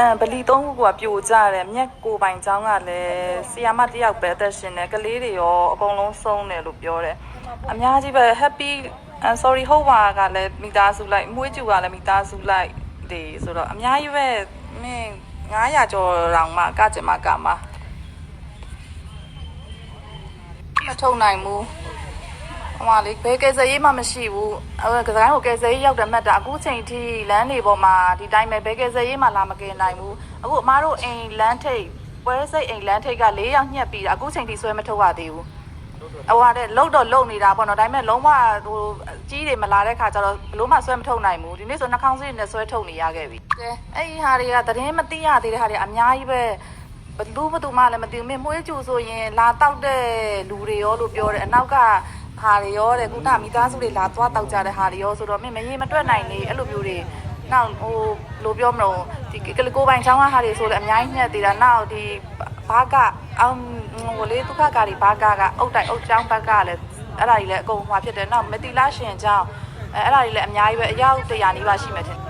အဲဗလီသုံးခုကပြိုကျတယ်မြက်ကိုပိုင်ချောင်းကလည်းဆီယာမတစ်ယောက်ပဲအသက်ရှင်တယ်ကလေးတွေရောအကုန်လုံးဆုံးတယ်လို့ပြောတယ်အများကြီးပဲ happy I'm sorry ဟုတ်ပါကလည်းမိသားစုလိုက်မွေးကျူကလည်းမိသားစုလိုက်ဒီဆိုတော့အများကြီးပဲမင်း900ကျော်တောင်မှကကြမှာကမှာမထုံနိုင်ဘူး ဟိုမလေးဘယ်ကယ်ဆယ်ရေးမှမရှိဘူးအဲကစားကိုကယ်ဆယ်ရေးရောက်တယ်မှတ်တာအခုချိန်ထိလမ်းတွေပေါ်မှာဒီတိုင်းပဲဘယ်ကယ်ဆယ်ရေးမှလာမကယ်နိုင်ဘူးအခုအမားတို့အိမ်လမ်းထိပ်ပွဲစိတ်အိမ်လမ်းထိပ်က၄ယောက်ညှက်ပြီးတာအခုချိန်ထိဆွဲမထုတ်ရသေးဘူးဟိုဟာတဲ့လုတ်တော့လုတ်နေတာပေါ့နော်ဒါပေမဲ့လုံးဝဟိုကြီးတွေမလာတဲ့ခါကျတော့ဘလို့မှဆွဲမထုတ်နိုင်ဘူးဒီနေ့ဆိုနှာခေါင်းစည်းနဲ့ဆွဲထုတ်နေရခဲ့ပြီကဲအဲ့ဒီဟာတွေကသတင်းမသိရသေးတဲ့ဟာတွေအများကြီးပဲဘလူးဘသူမှလည်းမသိဘူးမင်းမွေးကျူဆိုရင်လာတောက်တဲ့လူတွေရောလို့ပြောတယ်အနောက်က ဟာတွေရောတဲ့ကုသမိသားစုတွေလာသွားတောက်ကြတဲ့ဟာတွေရောဆိုတော့မင်းမရေမတွက်နိုင်နေအဲ့လိုမျိုးတွေနောက်ဟိုလိုပြောမလို့ဒီကလကိုပိုင်ချောင်းကဟာတွေဆိုလည်းအများကြီးညက်သေးတာနောက်ဒီဘာကအောင်ဟိုလေဒုက္ခကာရီဘာကကအုတ်တိုင်အုတ်ချောင်းဘက်ကလည်းအဲ့ဒါကြီးလည်းအကုန်ဟွာဖြစ်တယ်နောက်မတီလာရှင်ချောင်းအဲအဲ့ဒါကြီးလည်းအများကြီးပဲအယောက်100နီးပါးရှိမှထင်တယ်